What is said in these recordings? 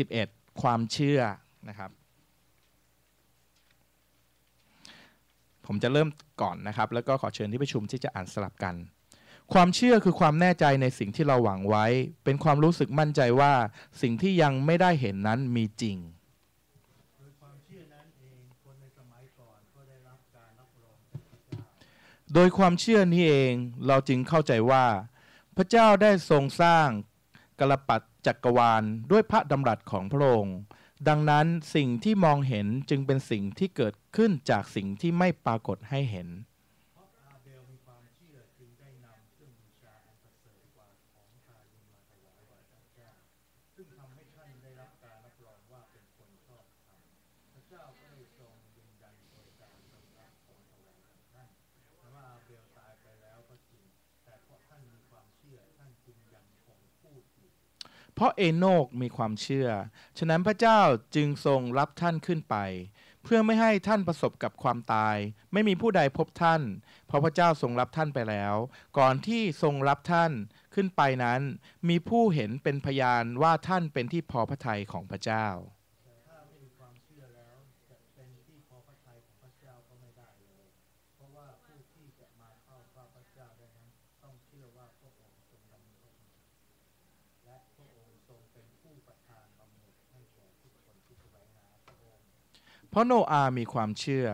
11 ความเชื่อนะครับ ผมจะเริ่มก่อนนะครับ แล้วก็ขอเชิญที่ประชุมที่จะอ่านสลับกัน ความเชื่อคือความแน่ใจในสิ่งที่เราหวังไว้ เป็นความรู้สึกมั่นใจว่าสิ่งที่ยังไม่ได้เห็นนั้นมีจริงโดยความเชื่อนั้นเองคนในสมัยก่อนก็ได้รับการรับรองจากพระเจ้าโดยความเชื่อนี้เองเราจึงเข้าใจว่า พระเจ้าได้ทรงสร้าง กลปัดจักรวาลด้วยพระดำรัสของพระองค์ ดังนั้นสิ่งที่มองเห็นจึงเป็นสิ่งที่เกิดขึ้นจากสิ่งที่ไม่ปรากฏให้เห็น เพราะเอโนกมีความเชื่อ ฉะนั้นพระเจ้าจึงทรงรับท่านขึ้นไป เพื่อไม่ให้ท่านประสบกับความตาย ไม่มีผู้ใดพบท่าน เพราะพระเจ้าทรงรับท่านไปแล้ว ก่อนที่ทรงรับท่านขึ้นไปนั้น มีผู้เห็นเป็นพยานว่าท่านเป็นที่พอพระทัยของพระเจ้าแต่ถ้าไม่มีความเชื่อแล้วจะเป็นที่พราะว่าผู้ที่จะมาเข้าพระเจ้าได้นั้นต้องเชื่อว่า และพระองค์ทรงเป็นผู้ประทานบำเหน็จให้แก่ทุกคนที่แสวงหาพระองค์เพราะโนอาห์มีความเชื่อ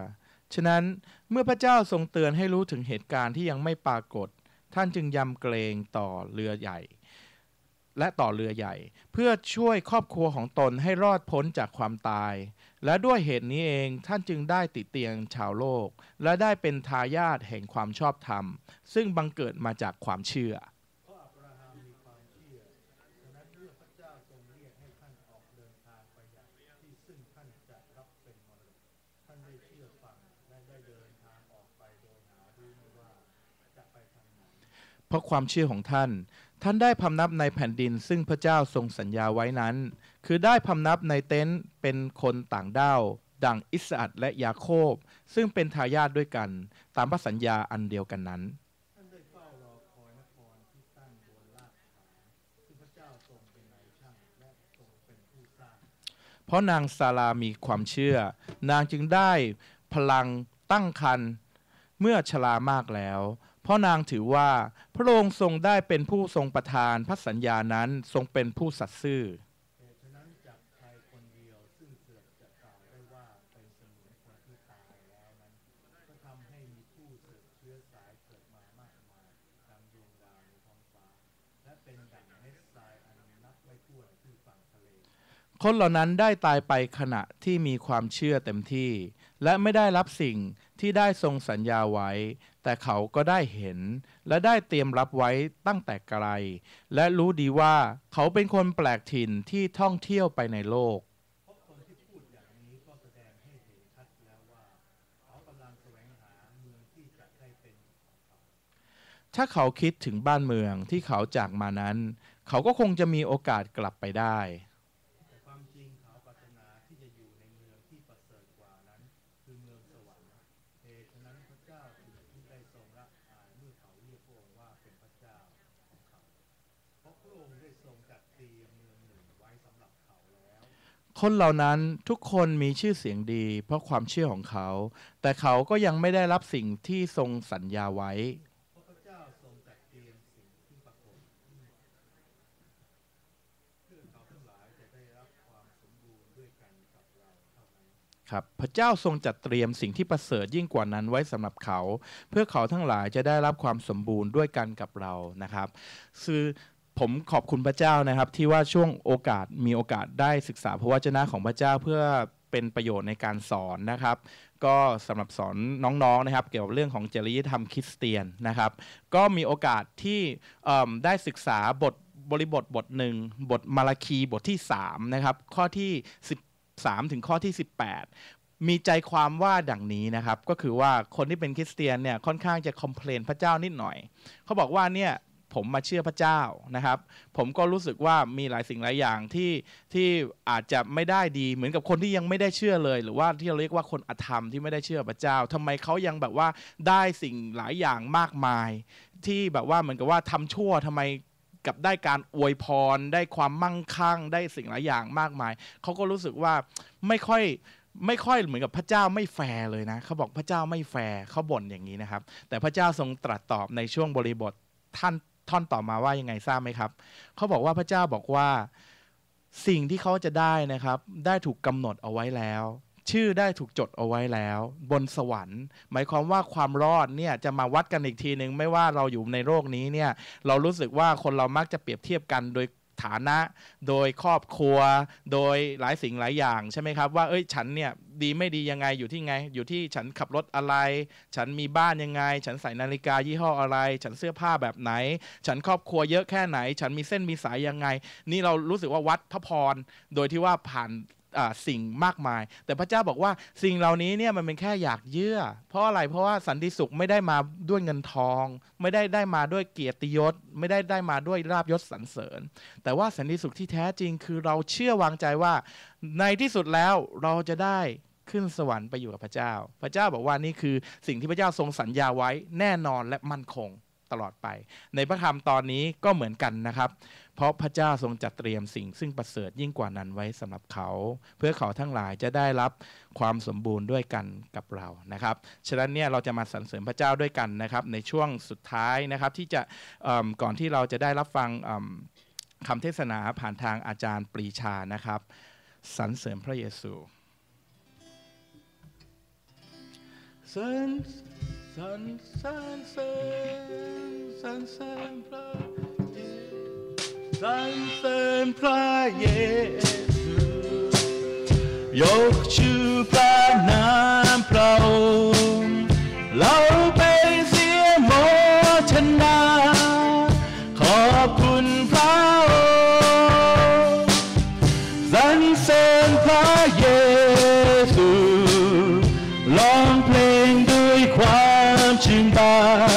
ฉะนั้นเมื่อพระเจ้าทรงเตือนให้รู้ถึงเหตุการณ์ที่ยังไม่ปรากฏ ท่านจึงยำเกรงต่อเรือใหญ่ และต่อเรือใหญ่ เพื่อช่วยครอบครัวของตนให้รอดพ้นจากความตาย และด้วยเหตุนี้เองท่านจึงได้ติเตียงชาวโลก และได้เป็นทายาทแห่งความชอบธรรม ซึ่งบังเกิดมาจากความเชื่อ เพราะความเชื่อของท่าน ท่านได้พำนับในแผ่นดินซึ่งพระเจ้าทรงสัญญาไว้นั้น คือได้พำนับในเต็นท์เป็นคนต่างด้าวดังอิสอัดและยาโคบ ซึ่งเป็นทายาทด้วยกัน ตามพระสัญญาอันเดียวกันนั้นท่านได้เฝ้ารอคอยนครที่ตั้งบนรากฐานซึ่งพระเจ้าทรงเป็นนายช่างและทรงเป็นผู้สร้างเพราะนางซารามีความเชื่อ นางจึงได้พลังตั้งครรภ์เมื่อชรามากแล้ว พราะนางถือว่าพระองค์ทรงได้เป็นผู้ทรงประทานพระสัญญานั้นทรงเป็นผู้สัตย์ซื่อคนเหล่านั้นได้ตายไปขณะที่มีความเชื่อเต็มที่ และไม่ได้รับสิ่ง ที่ได้ทรงสัญญาไว้ แต่เขาก็ได้เห็น และได้เตรียมรับไว้ตั้งแต่ไกล และรู้ดีว่าเขาเป็นคนแปลกถิ่นที่ท่องเที่ยวไปในโลกถ้าเขาคิดถึงบ้านเมืองที่เขาจากมานั้น เขาก็คงจะมีโอกาสกลับไปได้แต่ความจริงเขาปรารถนาที่จะอยู่ในเมืองที่ประเสริฐกว่านั้น คือเมืองสวรรค์ เหตุฉะนั้นพระเจ้าจึงได้ทรงละอายเมื่อเขาเรียกพระองค์ว่าเป็นพระเจ้าของเขา เพราะพระองค์ได้ทรงจัดเตรียมเมืองหนึ่งไว้สำหรับเขาแล้ว คนเหล่านั้นทุกคนมีชื่อเสียงดี เพราะความเชื่อของเขา แต่เขาก็ยังไม่ได้รับสิ่งที่ทรงสัญญาไว้ ครับพระเจ้าทรงจัดเตรียมสิ่งที่ประเสริฐยิ่งกว่านั้นไว้สำหรับเขา เพื่อเขาทั้งหลายจะได้รับความสมบูรณ์ด้วยกันกับเรานะครับคือผมขอบคุณพระเจ้านะครับ ที่ว่าช่วงโอกาสมีโอกาสได้ศึกษาพระวจนะของพระเจ้าเพื่อเป็นประโยชน์ในการสอนนะครับ ก็สำหรับสอนน้องๆนะครับ เกี่ยวกับเรื่องของจริยธรรมคริสเตียนนะครับ ก็มีโอกาสที่ได้ศึกษาบทบริบทบทหนึ่งบทมาราคีบทที่3นะครับข้อที่ 13ถึงข้อที่ 18 มีใจความว่าดังนี้นะครับ ก็คือว่าคนที่เป็นคริสเตียนเนี่ยค่อนข้างจะคอมเพลนพระเจ้านิดหน่อย เขาบอกว่าเนี่ยผมมาเชื่อพระเจ้านะครับ ผมก็รู้สึกว่ามีหลายสิ่งหลายอย่างที่ที่อาจจะไม่ได้ดีเหมือนกับคนที่ยังไม่ได้เชื่อเลย หรือว่าที่เราเรียกว่าคนอธรรมที่ไม่ได้เชื่อพระเจ้าทำไมเขายังแบบว่าได้สิ่งหลายอย่างมากมาย ที่แบบว่าเหมือนกับว่าทำชั่วทำไม กับได้การอวยพร ได้ความมั่งคั่ง ได้สิ่งหลายอย่างมากมาย เขาก็รู้สึกว่าไม่ค่อยไม่ค่อยเหมือนกับพระเจ้าไม่แฟร์เลยนะเขาบอกพระเจ้าไม่แฟร์เขาบ่นอย่างนี้นะครับ แต่พระเจ้าทรงตรัสตอบในช่วงบริบทท่านท่อนต่อมาว่ายังไงทราบไหมครับเขาบอกว่าพระเจ้าบอกว่าสิ่งที่เขาจะได้นะครับ ได้ถูกกำหนดเอาไว้แล้ว ชื่อได้ถูกจดเอาไว้แล้ว บนสวรรค์ หมายความว่าความรอดเนี่ยจะมาวัดกันอีกทีหนึ่งไม่ว่าเราอยู่ในโลกนี้เนี่ยเรารู้สึกว่าคนเรามักจะเปรียบเทียบกันโดยฐานะ โดยครอบครัว โดยหลายสิ่งหลายอย่างใช่ไหมครับว่าเอ้ยฉันเนี่ยดีไม่ดียังไงอยู่ที่ไง อยู่ที่ฉันขับรถอะไร ฉันมีบ้านยังไง ฉันใส่นาฬิกายี่ห้ออะไร ฉันเสื้อผ้าแบบไหน ฉันครอบครัวเยอะแค่ไหน ฉันมีเส้นมีสายยังไง นี่เรารู้สึกว่าวัดพระพรโดยที่ว่าผ่าน สิ่งมากมาย แต่พระเจ้าบอกว่าสิ่งเหล่านี้เนี่ยมันเป็นแค่อยากเยื่อ เพราะอะไรเพราะว่าสันติสุขไม่ได้มาด้วยเงินทอง ไม่ได้ได้มาด้วยเกียรติยศ ไม่ได้ได้มาด้วยราบยศสรรเสริญ แต่ว่าสันติสุขที่แท้จริงคือเราเชื่อวางใจว่า ในที่สุดแล้วเราจะได้ขึ้นสวรรค์ไปอยู่กับพระเจ้า พระเจ้าบอกว่านี่คือสิ่งที่พระเจ้าทรงสัญญาไว้แน่นอนและมั่นคง ตลอดไป ในพระธรรมตอนนี้ก็เหมือนกันนะครับ เพราะพระเจ้าทรงจัดเตรียมสิ่งซึ่งประเสริฐยิ่งกว่านั้นไว้สำหรับเขา เพื่อเขาทั้งหลายจะได้รับความสมบูรณ์ด้วยกันกับเรานะครับ ฉะนั้นเนี่ยเราจะมาสรรเสริญพระเจ้าด้วยกันนะครับ ในช่วงสุดท้ายนะครับที่จะก่อนที่เราจะได้รับฟังคำเทศนาผ่านทางอาจารย์ปรีชานะครับสรรเสริญพระเยซูสรรสรรสรรเสริญ เสริญพระเยสรรเสริญพระเยซูยกชื่อพระนามพระองค์เราเป็นเสียโมทนาขอบคุณพระองค์สรรเสริญพระเยซูร้องเพลงด้วยความชื่นบาน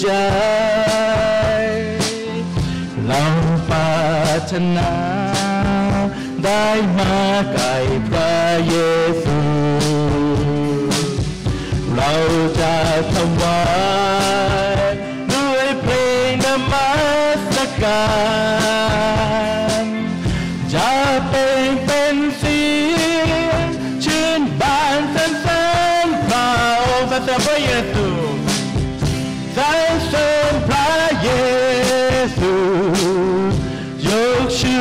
ใจ เราปรารถนา ได้มาไกลพระเยซู เราจะถวาย ยกชื่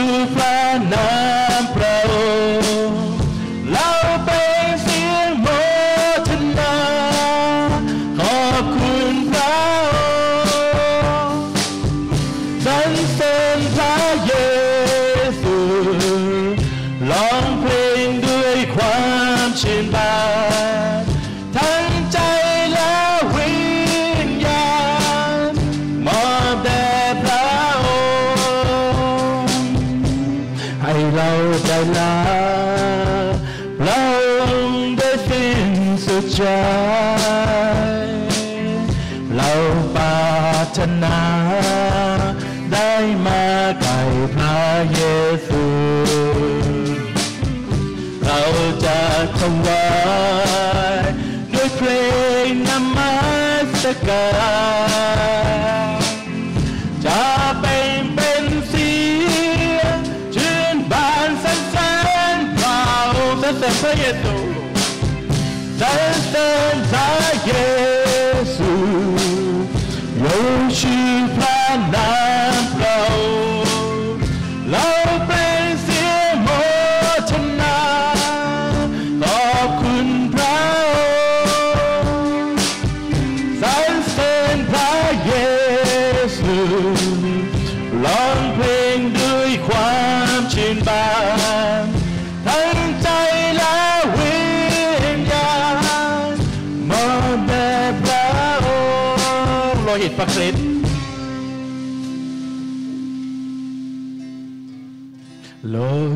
ลาพระองค์ได้สิ้นสุดใจ เราปรารถนา ได้มาไก่พระเยซู เราจะถวายด้วยเพลงนมัสการ สรรเสริญ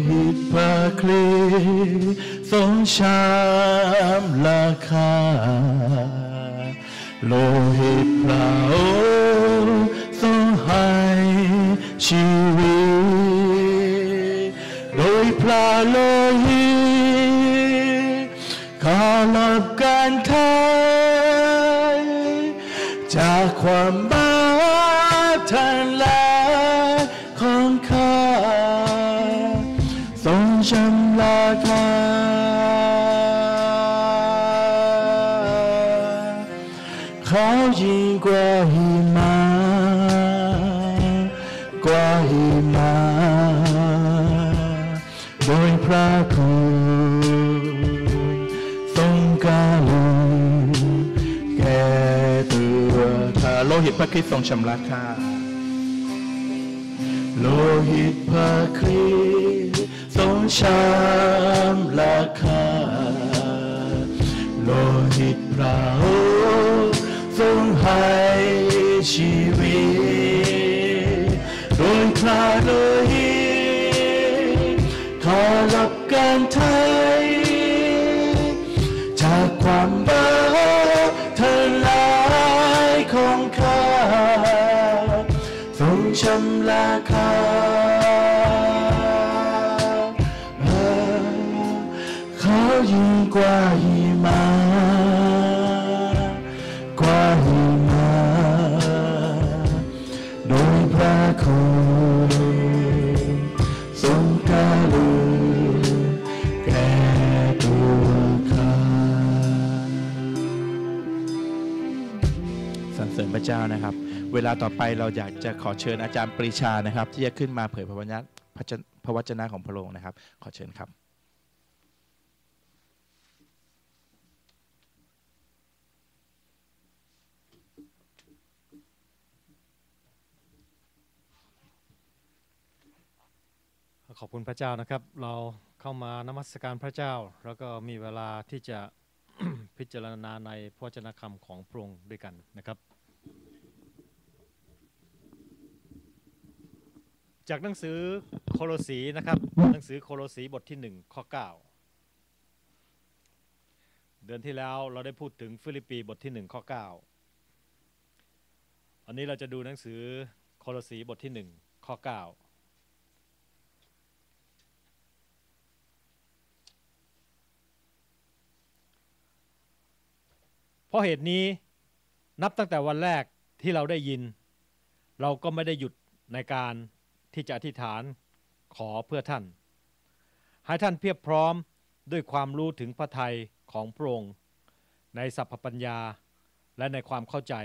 หิตพระคริสต์ทรงชามราคา โลหิตพระองค์ทรงให้ชีวิต โดยพระโลหิตขอรับการไทยจากความบา โลหิตพระคริสต์ทรงชำระข้าโลหิตพระคริสต์ทรงชำระข้าโลหิตพระองค์ทรงให้ชีวิตโดยพระโลหิตขอรับการไทยจากความบา ชำระขาเขายิ่งกว่าหิมะกว่าหิมะโดยพระคุณทรงกรุณแก่ตัวข้าสรรเสริญพระเจ้านะครับ เวลาต่อไปเราอยากจะขอเชิญอาจารย์ปรีชานะครับ ที่จะขึ้นมาเผยพระวจนะพระวจนะของพระองค์นะครับ ขอเชิญครับ ขอบคุณพระเจ้านะครับ เราเข้ามานมัสการพระเจ้า แล้วก็มีเวลาที่จะพิจารณาในพระวจนะคำของพระองค์ด้วยกันนะครับ จากหนังสือโคโลสีนะครับ หนังสือโคโลสีบทที่ 1 ข้อ 9 เดือนที่แล้วเราได้พูดถึงฟิลิปปีบทที่ 1 ข้อ 9 อันนี้เราจะดูหนังสือโคโลสีบทที่ 1 ข้อ9เพราะเหตุนี้นับตั้งแต่วันแรกที่เราได้ยิน เราก็ไม่ได้หยุดในการ ที่จะอธิษฐานขอเพื่อท่าน ให้ท่านเพียบพร้อมด้วยความรู้ถึงพระทัยของพระองค์ในสัพพปัญญา และในความเข้าใจ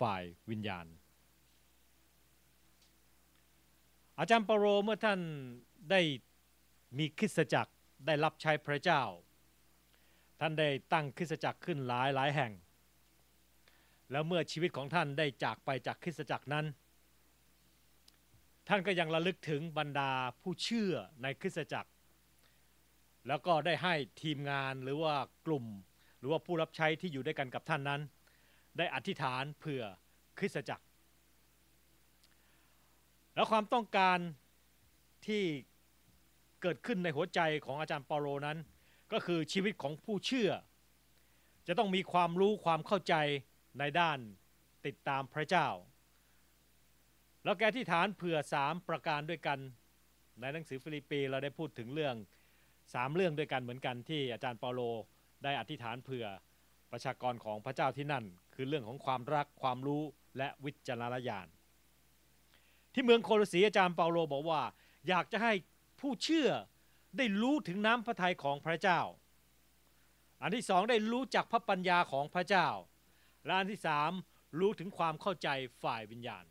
ฝ่ายวิญญาณ อาจารย์ปาโรเมื่อท่านได้มีคริสตจักรได้รับใช้พระเจ้า ท่านได้ตั้งคริสตจักรขึ้นหลายหลายแห่ง แล้วเมื่อชีวิตของท่านได้จากไปจากคริสตจักรนั้น ท่านก็ยังระลึกถึงบรรดาผู้เชื่อในคริสตจักร แล้วก็ได้ให้ทีมงานหรือว่ากลุ่ม หรือว่าผู้รับใช้ที่อยู่ด้วยกันกับท่านนั้น ได้อธิษฐานเผื่อคริสตจักร แล้วความต้องการที่เกิดขึ้นในหัวใจของอาจารย์เปาโลนั้น ก็คือชีวิตของผู้เชื่อ จะต้องมีความรู้ความเข้าใจในด้านติดตามพระเจ้า แล้วแกที่ฐานเผื่อสามประการด้วยกัน ในหนังสือฟิลิปปีเราได้พูดถึงเรื่องสามเรื่องด้วยกันเหมือนกันที่อาจารย์เปาโลได้อธิษฐานเผื่อประชากรของพระเจ้าที่นั่น คือเรื่องของความรักความรู้และวิจารณญาณที่เมืองโคลสีอาจารย์เปาโลบอกว่า อยากจะให้ผู้เชื่อได้รู้ถึงน้ำพระทัยของพระเจ้า อันที่สองได้รู้จักพระปัญญาของพระเจ้า และอันที่สามรู้ถึงความเข้าใจฝ่ายวิญญาณ